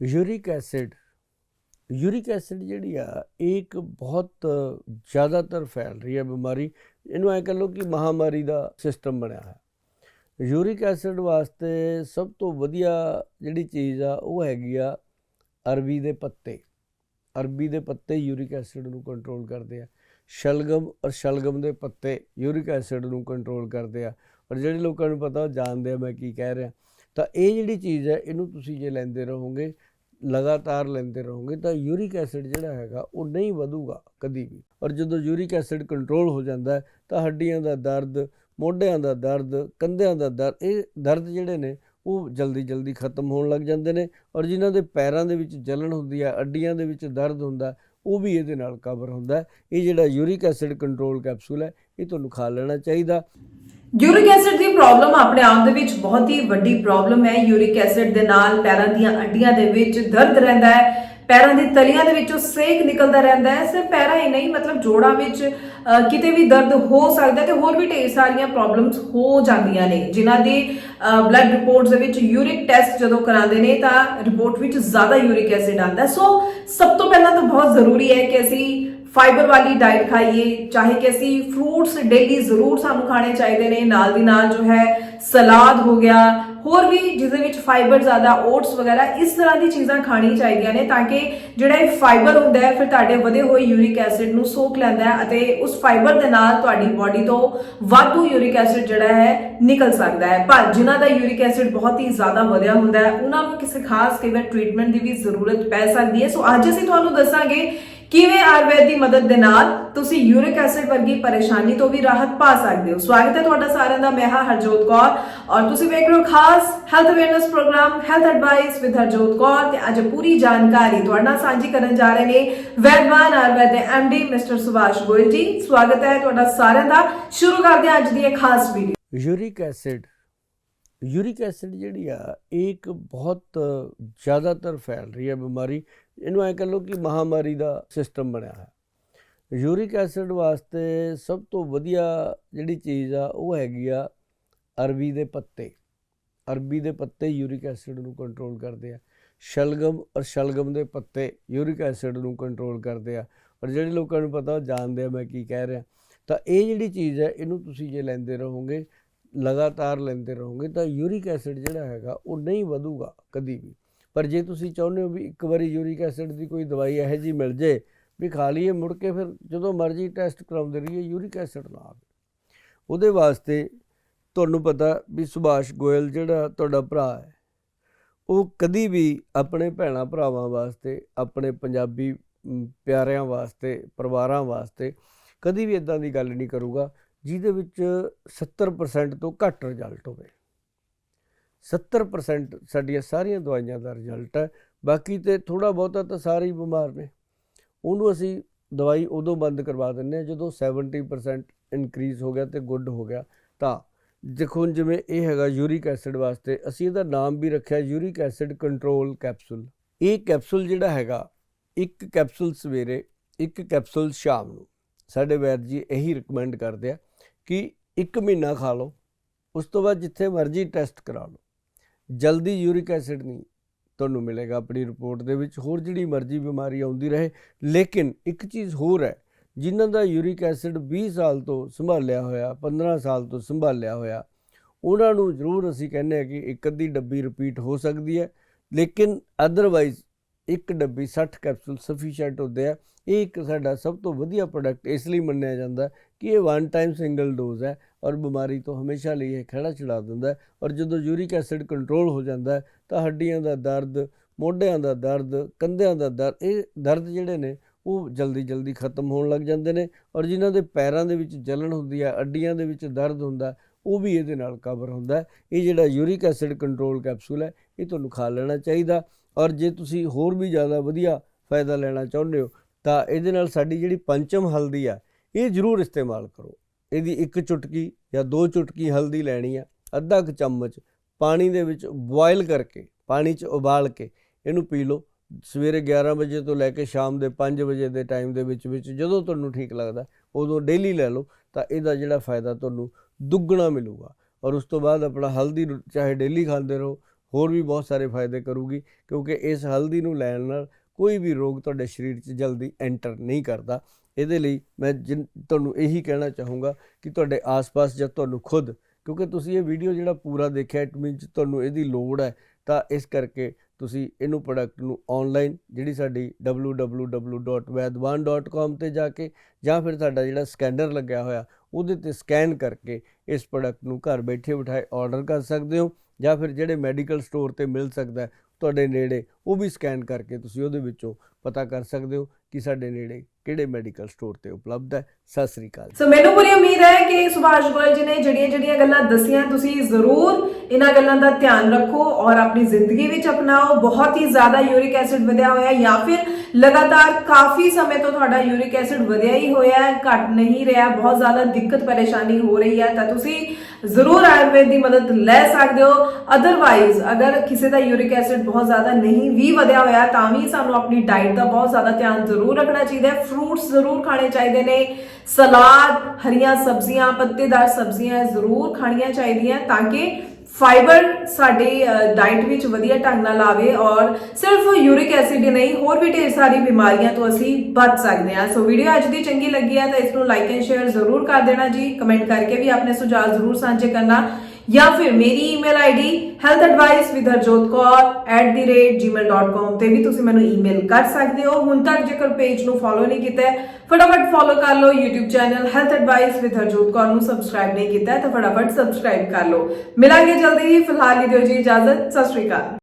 Uric acid uric acid ਜਿਹੜੀ ਆ, ਇਹ ਇੱਕ ਬਹੁਤ ਜ਼ਿਆਦਾਤਰ ਫੈਲ ਰਹੀ ਹੈ ਬਿਮਾਰੀ। ਇਹਨੂੰ ਐ ਕਹ ਲਓ ਕਿ ਮਹਾਮਾਰੀ ਦਾ ਸਿਸਟਮ ਬਣਿਆ ਹੈ ਯੂਰਿਕ ਐਸਿਡ ਵਾਸਤੇ ਸਭ ਤੋਂ ਵਧੀਆ ਜਿਹੜੀ ਚੀਜ਼ ਆ, ਉਹ ਹੈਗੀ ਆ ਅਰਬੀ ਦੇ ਪੱਤੇ। ਅਰਬੀ ਦੇ ਪੱਤੇ ਯੂਰਿਕ ਐਸਿਡ ਨੂੰ ਕੰਟਰੋਲ ਕਰਦੇ ਆ। ਸ਼ਲਗਮ ਔਰ ਸ਼ਲਗਮ ਦੇ ਪੱਤੇ ਯੂਰਿਕ ਐਸਿਡ ਨੂੰ ਕੰਟਰੋਲ ਕਰਦੇ ਆ। ਔਰ ਜਿਹੜੇ ਲੋਕਾਂ ਨੂੰ ਪਤਾ, ਉਹ ਜਾਣਦੇ ਆ ਮੈਂ ਕੀ ਕਹਿ ਰਿਹਾ। ਤਾਂ ਇਹ ਜਿਹੜੀ ਚੀਜ਼ ਹੈ, ਇਹਨੂੰ ਤੁਸੀਂ ਜੇ ਲੈਂਦੇ ਰਹੋਗੇ ਲਗਾਤਾਰ ਲੈਂਦੇ ਰਹੋਗੇ ਤਾਂ ਯੂਰਿਕ ਐਸਿਡ ਜਿਹੜਾ ਹੈਗਾ ਉਹ ਨਹੀਂ ਵਧੂਗਾ ਕਦੀ ਵੀ। ਔਰ ਜਦੋਂ ਯੂਰਿਕ ਐਸਿਡ ਕੰਟਰੋਲ ਹੋ ਜਾਂਦਾ ਤਾਂ ਹੱਡੀਆਂ ਦਾ ਦਰਦ, ਮੋਢਿਆਂ ਦਾ ਦਰਦ, ਕੰਧਿਆਂ ਦਾ ਦਰਦ, ਇਹ ਦਰਦ ਜਿਹੜੇ ਨੇ ਉਹ ਜਲਦੀ ਜਲਦੀ ਖਤਮ ਹੋਣ ਲੱਗ ਜਾਂਦੇ ਨੇ ਔਰ ਜਿਨ੍ਹਾਂ ਦੇ ਪੈਰਾਂ ਦੇ ਵਿੱਚ ਜਲਣ ਹੁੰਦੀ ਹੈ, ਅੱਡੀਆਂ ਦੇ ਵਿੱਚ ਦਰਦ ਹੁੰਦਾ, ਉਹ ਵੀ ਇਹਦੇ ਨਾਲ ਕਵਰ ਹੁੰਦਾ ਇਹ ਜਿਹੜਾ ਯੂਰਿਕ ਐਸਿਡ ਕੰਟਰੋਲ ਕੈਪਸੂਲ ਹੈ, ਇਹ ਤੁਹਾਨੂੰ ਖਾ ਲੈਣਾ ਚਾਹੀਦਾ। ਯੂਰਿਕ ਐਸਿਡ ਦੀ ਪ੍ਰੋਬਲਮ ਆਪਣੇ ਆਪ ਦੇ ਵਿੱਚ ਬਹੁਤ ਹੀ ਵੱਡੀ ਪ੍ਰੋਬਲਮ ਹੈ। ਯੂਰਿਕ ਐਸਿਡ ਦੇ ਨਾਲ ਪੈਰਾਂ ਦੀਆਂ ਅੱਡੀਆਂ ਦੇ ਵਿੱਚ ਦਰਦ ਰਹਿੰਦਾ ਹੈ। ਪੈਰਾਂ ਦੀ ਤਲੀਆਂ ਦੇ ਵਿੱਚੋਂ ਸੇਕ ਨਿਕਲਦਾ ਰਹਿੰਦਾ ਹੈ। ਸਿਰਫ ਪੈਰਾਂ ਹੀ ਨਹੀਂ, ਮਤਲਬ ਜੋੜਾਂ ਵਿੱਚ ਕਿਤੇ ਵੀ ਦਰਦ ਹੋ ਸਕਦਾ ਹੈ ਤੇ ਹੋਰ ਵੀ ਢੇਰ ਸਾਰੀਆਂ ਪ੍ਰੋਬਲਮਸ ਹੋ ਜਾਂਦੀਆਂ ਨੇ, ਜਿਨ੍ਹਾਂ ਦੀ ਬਲੱਡ ਰਿਪੋਰਟਸ ਦੇ ਵਿੱਚ ਯੂਰਿਕ ਟੈਸਟ ਜਦੋਂ ਕਰਾਉਂਦੇ ਨੇ ਤਾਂ ਰਿਪੋਰਟ ਵਿੱਚ ਜ਼ਿਆਦਾ ਯੂਰਿਕ ਐਸਿਡ ਆਉਂਦਾ ਸੋ ਸਭ ਤੋਂ ਪਹਿਲਾਂ ਤਾਂ ਬਹੁਤ ਜ਼ਰੂਰੀ ਹੈ ਕਿ ਅਸੀਂ ਫਾਈਬਰ ਵਾਲੀ ਡਾਈਟ ਖਾਈਏ, ਚਾਹੇ ਕਿ ਅਸੀਂ ਫਰੂਟਸ ਡੇਲੀ ਜ਼ਰੂਰ ਸਾਨੂੰ ਖਾਣੇ ਚਾਹੀਦੇ ਨੇ, ਨਾਲ ਦੀ ਨਾਲ ਜੋ ਹੈ ਸਲਾਦ ਹੋ ਗਿਆ, ਹੋਰ ਵੀ ਜਿਸ ਦੇ ਵਿੱਚ ਫਾਈਬਰ ਜ਼ਿਆਦਾ ਓਟਸ ਵਗੈਰਾ, ਇਸ ਤਰ੍ਹਾਂ ਦੀ ਚੀਜ਼ਾਂ ਖਾਣੀ ਚਾਹੀਦੀਆਂ ਨੇ ਤਾਂ ਕਿ ਜਿਹੜਾ ਇਹ ਫਾਈਬਰ ਹੁੰਦਾ ਹੈ, ਫਿਰ ਤੁਹਾਡੇ ਵਧੇ ਹੋਏ ਯੂਰਿਕ ਐਸਿਡ ਨੂੰ ਸੋਖ ਲੈਂਦਾ ਹੈ ਅਤੇ ਉਸ ਫਾਈਬਰ ਦੇ ਨਾਲ ਤੁਹਾਡੀ ਬਾਡੀ ਤੋਂ ਵਾਧੂ ਯੂਰਿਕ ਐਸਿਡ ਜਿਹੜਾ ਹੈ ਨਿਕਲ ਸਕਦਾ ਹੈ। ਪਰ ਜਿਨ੍ਹਾਂ ਦਾ ਯੂਰਿਕ ਐਸਿਡ ਬਹੁਤ ਹੀ ਜ਼ਿਆਦਾ ਵਧਿਆ ਹੁੰਦਾ ਹੈ, ਉਹਨਾਂ ਨੂੰ ਕਿਸੇ ਖਾਸ ਕਈ ਵਾਰ ਟ੍ਰੀਟਮੈਂਟ ਦੀ ਵੀ ਜ਼ਰੂਰਤ ਪੈ ਸਕਦੀ ਹੈ। ਸੋ ਅੱਜ ਅਸੀਂ ਤੁਹਾਨੂੰ ਦੱਸਾਂਗੇ ਕਿਵੇਂ ਆਯੁਰਵੈਦ ਦੀ ਮਦਦ ਦੇ ਨਾਲ ਤੁਸੀਂ ਯੂਰਿਕ ਐਸਿਡ ਵਰਗੀ ਪਰੇਸ਼ਾਨੀ ਤੋਂ ਵੀ ਰਾਹਤ ਪਾ ਸਕਦੇ ਹੋ? ਸਵਾਗਤ ਹੈ ਤੁਹਾਡਾ ਸਾਰਿਆਂ ਦਾ, ਮੈਂ ਹਾਂ ਹਰਜੋਤ ਕੌਰ ਔਰ ਤੁਸੀਂ ਵੇਖ ਰਹੇ ਹੋ ਖਾਸ health awareness programme health advice with Harjot Kaur ਤੇ ਅੱਜ ਪੂਰੀ ਜਾਣਕਾਰੀ ਤੁਹਾਡੇ ਨਾਲ ਸਾਂਝੀ ਕਰਨ ਜਾ ਰਹੇ ਨੇ ਵੈਦਵਾਨ ਆਯੁਰਵੈਦ ਦੇ ਐਮਡੀ ਮਿਸਟਰ ਸੁਭਾਸ਼ ਗੋਇਲ ਜੀ। ਸਵਾਗਤ ਹੈ ਤੁਹਾਡਾ ਸਾਰਿਆਂ ਦਾ। ਸ਼ੁਰੂ ਕਰਦੇ ਹਾਂ ਅੱਜ ਦੀ ਇਹ ਖਾਸ video uric acid uric acid ਜਿਹੜੀ ਆ, ਇਹ ਇੱਕ ਬਹੁਤ ਜ਼ਿਆਦਾਤਰ ਫੈਲ ਰਹੀ ਹੈ ਬਿਮਾਰੀ। ਇਹਨੂੰ ਐ ਕਹ ਲਓ ਕਿ ਮਹਾਮਾਰੀ ਦਾ ਸਿਸਟਮ ਬਣਿਆ ਹੈ ਯੂਰਿਕ ਐਸਿਡ ਵਾਸਤੇ ਸਭ ਤੋਂ ਵਧੀਆ ਜਿਹੜੀ ਚੀਜ਼ ਆ, ਉਹ ਹੈਗੀ ਆ ਅਰਬੀ ਦੇ ਪੱਤੇ। ਅਰਬੀ ਦੇ ਪੱਤੇ ਯੂਰਿਕ ਐਸਿਡ ਨੂੰ ਕੰਟਰੋਲ ਕਰਦੇ ਆ। ਸ਼ਲਗਮ ਔਰ ਸ਼ਲਗਮ ਦੇ ਪੱਤੇ ਯੂਰਿਕ ਐਸਿਡ ਨੂੰ ਕੰਟਰੋਲ ਕਰਦੇ ਆ। ਔਰ ਜਿਹੜੇ ਲੋਕਾਂ ਨੂੰ ਪਤਾ, ਉਹ ਜਾਣਦੇ ਆ ਮੈਂ ਕੀ ਕਹਿ ਰਿਹਾ। ਤਾਂ ਇਹ ਜਿਹੜੀ ਚੀਜ਼ ਹੈ, ਇਹਨੂੰ ਤੁਸੀਂ ਜੇ ਲੈਂਦੇ ਰਹੋਗੇ, ਲਗਾਤਾਰ ਲੈਂਦੇ ਰਹੋਗੇ, ਤਾਂ ਯੂਰਿਕ ਐਸਿਡ ਜਿਹੜਾ ਹੈਗਾ, ਉਹ ਨਹੀਂ ਵਧੂਗਾ ਕਦੀ ਵੀ। ਪਰ ਜੇ ਤੁਸੀਂ ਚਾਹੁੰਦੇ ਹੋ ਵੀ ਇੱਕ ਵਾਰੀ ਯੂਰਿਕ ਐਸਿਡ ਦੀ ਕੋਈ ਦਵਾਈ ਇਹੋ ਜੀ ਮਿਲ ਜੇ, ਵੀ ਖਾ ਲਈਏ, ਮੁੜ ਕੇ ਫਿਰ ਜਦੋਂ ਮਰਜ਼ੀ ਟੈਸਟ ਕਰਾਉਂਦੇ ਰਹੀਏ, ਯੂਰਿਕ ਐਸਿਡ ਨਾ ਆਵੇ। ਉਹਦੇ ਵਾਸਤੇ ਤੁਹਾਨੂੰ ਪਤਾ ਵੀ ਸੁਭਾਸ਼ ਗੋਇਲ ਜਿਹੜਾ ਤੁਹਾਡਾ ਭਰਾ ਹੈ, ਉਹ ਕਦੀ ਵੀ ਆਪਣੇ ਭੈਣਾ ਭਰਾਵਾਂ ਵਾਸਤੇ, ਆਪਣੇ ਪੰਜਾਬੀ ਪਿਆਰਿਆਂ ਵਾਸਤੇ, ਪਰਿਵਾਰਾਂ ਵਾਸਤੇ ਕਦੀ ਵੀ ਇਦਾਂ ਦੀ ਗੱਲ ਨਹੀਂ ਕਰੂਗਾ, ਜਿਹਦੇ ਵਿੱਚ 70% ਤੋਂ ਘੱਟ ਰਿਜ਼ਲਟ ਹੋਵੇ। 70% ਸਾਡੀਆਂ ਸਾਰੀਆਂ ਦਵਾਈਆਂ ਦਾ ਰਿਜ਼ਲਟ ਹੈ। ਬਾਕੀ ਤੇ ਥੋੜਾ ਬਹੁਤਾ ਤਾਂ ਸਾਰੇ ਹੀ ਬਿਮਾਰ ਨੇ। ਉਹਨੂੰ ਅਸੀਂ ਦਵਾਈ ਉਦੋਂ ਬੰਦ ਕਰਵਾ ਦਿੰਦੇ ਹਾਂ ਜਦੋਂ 70% ਇਨਕਰੀਜ਼ ਹੋ ਗਿਆ ਤੇ ਗੁੱਡ ਹੋ ਗਿਆ। ਤਾਂ ਦੇਖੋ ਜਿਵੇਂ ਇਹ ਹੈਗਾ ਯੂਰਿਕ ਐਸਿਡ ਵਾਸਤੇ, ਅਸੀਂ ਇਹਦਾ ਨਾਮ ਵੀ ਰੱਖਿਆ ਯੂਰਿਕ ਐਸਿਡ ਕੰਟਰੋਲ ਕੈਪਸੂਲ ਇਹ ਕੈਪਸੂਲ ਜਿਹੜਾ ਹੈਗਾ, ਇੱਕ ਕੈਪਸੂਲ ਸਵੇਰੇ, ਇੱਕ ਕੈਪਸੂਲ ਸ਼ਾਮ ਨੂੰ। ਸਾਡੇ ਵੈਦ ਜੀ ਇਹੀ ਰეკਮੈਂਡ ਕਰਦੇ ਆ ਕਿ ਇੱਕ ਮਹੀਨਾ ਖਾ ਲਓ। ਉਸ ਤੋਂ ਬਾਅਦ ਜਿੱਥੇ ਮਰਜ਼ੀ ਟੈਸਟ ਕਰਾ ਲਓ। ਜਲਦੀ ਯੂਰਿਕ ਐਸਿਡ ਨਹੀਂ ਤੁਹਾਨੂੰ ਮਿਲੇਗਾ ਆਪਣੀ ਰਿਪੋਰਟ ਦੇ ਵਿੱਚ। ਹੋਰ ਜਿਹੜੀ ਮਰਜ਼ੀ ਬਿਮਾਰੀ ਆਉਂਦੀ ਰਹੇ, ਲੇਕਿਨ ਇੱਕ ਚੀਜ਼ ਹੋਰ ਹੈ, ਜਿਨ੍ਹਾਂ ਦਾ ਯੂਰਿਕ ਐਸਿਡ 20 ਸਾਲ ਤੋਂ ਸੰਭਾਲਿਆ ਹੋਇਆ 15 ਸਾਲ ਤੋਂ ਸੰਭਾਲਿਆ ਹੋਇਆ, ਉਹਨਾਂ ਨੂੰ ਜ਼ਰੂਰ ਅਸੀਂ ਕਹਿੰਦੇ ਆ ਕਿ ਇੱਕ ਅੱਧੀ ਡੱਬੀ ਰਿਪੀਟ ਹੋ ਸਕਦੀ ਹੈ, ਲੇਕਿਨ ਅਦਰਵਾਈਜ਼ ਇੱਕ ਡੱਬੀ 60 ਕੈਪਸੂਲ ਸਫੀਸ਼ੀਐਂਟ ਹੁੰਦੇ ਆ। ਇਹ ਇੱਕ ਸਾਡਾ ਸਭ ਤੋਂ ਵਧੀਆ ਪ੍ਰੋਡਕਟ ਇਸ ਲਈ ਮੰਨਿਆ ਜਾਂਦਾ ਕਿ ਇਹ ਵਨ ਟਾਈਮ ਸਿੰਗਲ ਡੋਜ਼ ਹੈ। ਔਰ ਬਿਮਾਰੀ ਤੋਂ ਹਮੇਸ਼ਾ ਲਈ ਇਹ ਖੜਾ ਛੁਡਾ ਦਿੰਦਾ ਹੈ। ਔਰ ਜਦੋਂ ਯੂਰਿਕ ਐਸਿਡ ਕੰਟਰੋਲ ਹੋ ਜਾਂਦਾ ਹੈ, ਤਾਂ ਹੱਡੀਆਂ ਦਾ ਦਰਦ, ਮੋਢਿਆਂ ਦਾ ਦਰਦ, ਕੰਧਿਆਂ ਦਾ ਦਰਦ, ਇਹ ਦਰਦ ਜਿਹੜੇ ਨੇ, ਉਹ ਜਲਦੀ ਜਲਦੀ ਖਤਮ ਹੋਣ ਲੱਗ ਜਾਂਦੇ ਨੇ। ਔਰ ਜਿਨ੍ਹਾਂ ਦੇ ਪੈਰਾਂ ਦੇ ਵਿੱਚ ਜਲਣ ਹੁੰਦੀ ਹੈ, ਅੱਡੀਆਂ ਦੇ ਵਿੱਚ ਦਰਦ ਹੁੰਦਾ ਉਹ ਵੀ ਇਹਦੇ ਨਾਲ ਕਵਰ ਹੁੰਦਾ ਇਹ ਜਿਹੜਾ ਯੂਰਿਕ ਐਸਿਡ ਕੰਟਰੋਲ ਕੈਪਸੂਲ ਹੈ, ਇਹ ਤੁਹਾਨੂੰ ਖਾ ਲੈਣਾ ਚਾਹੀਦਾ। ਔਰ ਜੇ ਤੁਸੀਂ ਹੋਰ ਵੀ ਜ਼ਿਆਦਾ ਵਧੀਆ ਫਾਇਦਾ ਲੈਣਾ ਚਾਹੁੰਦੇ ਹੋ, ਤਾਂ ਇਹਦੇ ਨਾਲ ਸਾਡੀ ਜਿਹੜੀ ਪੰਚਮ ਹਲਦੀ ਆ, ਇਹ ਜ਼ਰੂਰ ਇਸਤੇਮਾਲ ਕਰੋ। ਇਹਦੀ ਇੱਕ ਚੁਟਕੀ ਜਾਂ ਦੋ ਚੁਟਕੀ ਹਲਦੀ ਲੈਣੀ ਆ, ਅੱਧਾ ਕੁ ਚਮਚ ਪਾਣੀ ਦੇ ਵਿੱਚ ਬੋਇਲ ਕਰਕੇ, ਪਾਣੀ 'ਚ ਉਬਾਲ ਕੇ ਇਹਨੂੰ ਪੀ ਲਓ। ਸਵੇਰੇ 11 ਵਜੇ ਤੋਂ ਲੈ ਕੇ ਸ਼ਾਮ ਦੇ 5 ਵਜੇ ਦੇ ਟਾਈਮ ਦੇ ਵਿੱਚ ਵਿੱਚ ਜਦੋਂ ਤੁਹਾਨੂੰ ਠੀਕ ਲੱਗਦਾ, ਉਦੋਂ ਡੇਲੀ ਲੈ ਲਓ ਤਾਂ ਇਹਦਾ ਜਿਹੜਾ ਫਾਇਦਾ ਤੁਹਾਨੂੰ ਦੁੱਗਣਾ ਮਿਲੂਗਾ। ਔਰ ਉਸ ਤੋਂ ਬਾਅਦ ਆਪਣਾ ਹਲਦੀ ਰੋ- ਚਾਹੇ ਡੇਲੀ ਖਾਂਦੇ ਰਹੋ, ਹੋਰ ਵੀ ਬਹੁਤ ਸਾਰੇ ਫਾਇਦੇ ਕਰੂਗੀ ਕਿਉਂਕਿ ਇਸ ਹਲਦੀ ਨੂੰ ਲੈਣ ਨਾਲ ਕੋਈ ਵੀ ਰੋਗ ਤੁਹਾਡੇ ਸਰੀਰ 'ਚ ਜਲਦੀ ਐਂਟਰ ਨਹੀਂ ਕਰਦਾ। ਇਹਦੇ ਲਈ ਮੈਂ ਜਿਨ- ਤੁਹਾਨੂੰ ਇਹੀ ਕਹਿਣਾ ਚਾਹੂੰਗਾ ਕਿ ਤੁਹਾਡੇ ਆਸ-ਪਾਸ ਜਾਂ ਤੁਹਾਨੂੰ ਖੁਦ, ਕਿਉਂਕਿ ਤੁਸੀਂ ਇਹ ਵੀਡੀਓ ਜਿਹੜਾ ਪੂਰਾ ਦੇਖਿਆ ਇਟ ਮੀਨਸ ਤੁਹਾਨੂੰ ਇਹਦੀ ਲੋੜ ਹੈ, ਤਾਂ ਇਸ ਕਰਕੇ ਤੁਸੀਂ ਇਹਨੂੰ ਪ੍ਰੋਡਕਟ ਨੂੰ ਆਨਲਾਈਨ ਜਿਹੜੀ ਸਾਡੀ www.vaidwan.com ਤੇ ਜਾ ਕੇ ਜਾਂ ਫਿਰ ਸਾਡਾ ਜਿਹੜਾ ਸਕੈਨਰ ਲੱਗਿਆ ਹੋਇਆ, ਉਹਦੇ ਤੇ ਸਕੈਨ ਕਰਕੇ ਇਸ ਪ੍ਰੋਡਕਟ ਨੂੰ ਘਰ ਬੈਠੇ ਬਿਠਾਏ ਆਰਡਰ ਕਰ ਸਕਦੇ ਹੋ ਜਾਂ ਫਿਰ ਜਿਹੜੇ ਮੈਡੀਕਲ ਸਟੋਰ ਤੇ ਮਿਲ ਸਕਦਾ ਤੁਹਾਡੇ ਨੇੜੇ ਉਹ ਵੀ ਸਕੈਨ ਕਰਕੇ ਤੁਸੀਂ ਉਹਦੇ ਵਿੱਚੋਂ ਪਤਾ ਕਰ ਸਕਦੇ ਹੋ ਕਿ ਸਾਡੇ ਨੇੜੇ ਕਿਹੜੇ ਮੈਡੀਕਲ ਸਟੋਰ ਤੇ ਉਪਲਬਧ ਹੈ। ਸਤਿ ਸ੍ਰੀ ਅਕਾਲ ਸੋ ਮੈਨੂੰ ਪੂਰੀ ਉਮੀਦ ਹੈ ਕਿ ਸੁਭਾਸ਼ ਗੋਇਲ ਜੀ ਨੇ ਜਿਹੜੀਆਂ ਜਿਹੜੀਆਂ ਗੱਲਾਂ ਦਸੀਆਂ, ਤੁਸੀਂ ਜ਼ਰੂਰ ਇਹਨਾਂ ਗੱਲਾਂ ਦਾ ਧਿਆਨ ਰੱਖੋ ਔਰ ਆਪਣੀ ਜ਼ਿੰਦਗੀ ਵਿੱਚ ਅਪਣਾਓ। ਬਹੁਤ ਹੀ ਜ਼ਿਆਦਾ ਯੂਰਿਕ ਐਸਿਡ ਵਧਿਆ ਹੋਇਆ ਹੈ ਜਾਂ ਫਿਰ ਲਗਾਤਾਰ ਕਾਫੀ ਸਮੇਂ ਤੋਂ ਤੁਹਾਡਾ ਯੂਰਿਕ ਐਸਿਡ ਵਧਿਆ ਹੀ ਹੋਇਆ ਹੈ, ਘਟ ਨਹੀਂ ਰਿਹਾ, ਬਹੁਤ ਜ਼ਿਆਦਾ ਦਿੱਕਤ ਪਰੇਸ਼ਾਨੀ ਹੋ ਰਹੀ ਹੈ, ਤਾਂ ਤੁਸੀਂ ਜ਼ਰੂਰ ਆਯੁਰਵੇਦ ਦੀ ਮਦਦ ਲੈ ਸਕਦੇ ਹੋ। ਅਦਰਵਾਈਜ਼ ਅਗਰ ਕਿਸੇ ਦਾ ਯੂਰਿਕ ਐਸਿਡ ਬਹੁਤ ਜ਼ਿਆਦਾ ਨਹੀਂ ਵੀ ਵਧਿਆ ਹੋਇਆ, ਤਾਂ ਵੀ ਸਾਨੂੰ ਆਪਣੀ ਡਾਈਟ ਦਾ ਬਹੁਤ ਜ਼ਿਆਦਾ ਧਿਆਨ ਜ਼ਰੂਰ ਰੱਖਣਾ ਚਾਹੀਦਾ ਹੈ। ਫਰੂਟਸ ਜ਼ਰੂਰ ਖਾਣੇ ਚਾਹੀਦੇ ਨੇ। ਸਲਾਦ, ਹਰੀਆਂ ਸਬਜ਼ੀਆਂ, ਪੱਤੇਦਾਰ ਸਬਜ਼ੀਆਂ ਜ਼ਰੂਰ ਖਾਣੀਆਂ ਚਾਹੀਦੀਆਂ ਤਾਂ ਕਿ ਫਾਈਬਰ ਸਾਡੇ ਡਾਈਟ ਵਿੱਚ ਵਧੀਆ ਢੰਗ ਨਾਲ ਆਵੇ ਔਰ ਸਿਰਫ ਯੂਰਿਕ ਐਸਿਡ ਹੀ ਨਹੀਂ, ਹੋਰ ਵੀ ਢੇਰ ਸਾਰੀ ਬਿਮਾਰੀਆਂ ਤੋਂ ਅਸੀਂ ਬਚ ਸਕਦੇ ਹਾਂ। ਸੋ ਵੀਡੀਓ ਅੱਜ ਦੀ ਚੰਗੀ ਲੱਗੀ ਹੈ ਤਾਂ ਇਸ ਨੂੰ ਲਾਈਕ ਐਂਡ ਸ਼ੇਅਰ ਜ਼ਰੂਰ ਕਰ ਦੇਣਾ ਜੀ। ਕਮੈਂਟ ਕਰਕੇ ਵੀ ਆਪਣੇ ਸੁਝਾਅ ਜ਼ਰੂਰ ਸਾਂਝੇ ਕਰਨਾ। ਜਾਂ ਫਿਰ ਮੇਰੀ ਈਮੇਲ ਆਈਡੀ healthadvice@gmail.com ਤੇ ਵੀ ਤੁਸੀਂ ਮੈਨੂੰ ਈਮੇਲ ਕਰ ਸਕਦੇ ਹੋ ਹੁਣ ਤੱਕ ਜੇਕਰ ਪੇਜ ਨੂੰ ਫੋਲੋ ਨਹੀਂ ਕੀਤਾ ਹੈ, ਫਟਾਫਟ ਫੋਲੋ ਕਰ ਲਓ YouTube channel health advice with Harjot Kaur ਨੂੰ ਸਬਸਕ੍ਰਾਈਬ ਨਹੀਂ ਕੀਤਾ ਹੈ ਤਾਂ ਫਟਾਫਟ ਸਬਸਕ੍ਰਾਈਬ ਕਰ ਲਓ ਮਿਲਾਂਗੇ ਜਲਦੀ ਹੀ ਫਿਲਹਾਲ ਲਈ ਦਿਓ ਜੀ ਇਜਾਜ਼ਤ ਸਤਿ ਸ਼੍ਰੀ ਅਕਾਲ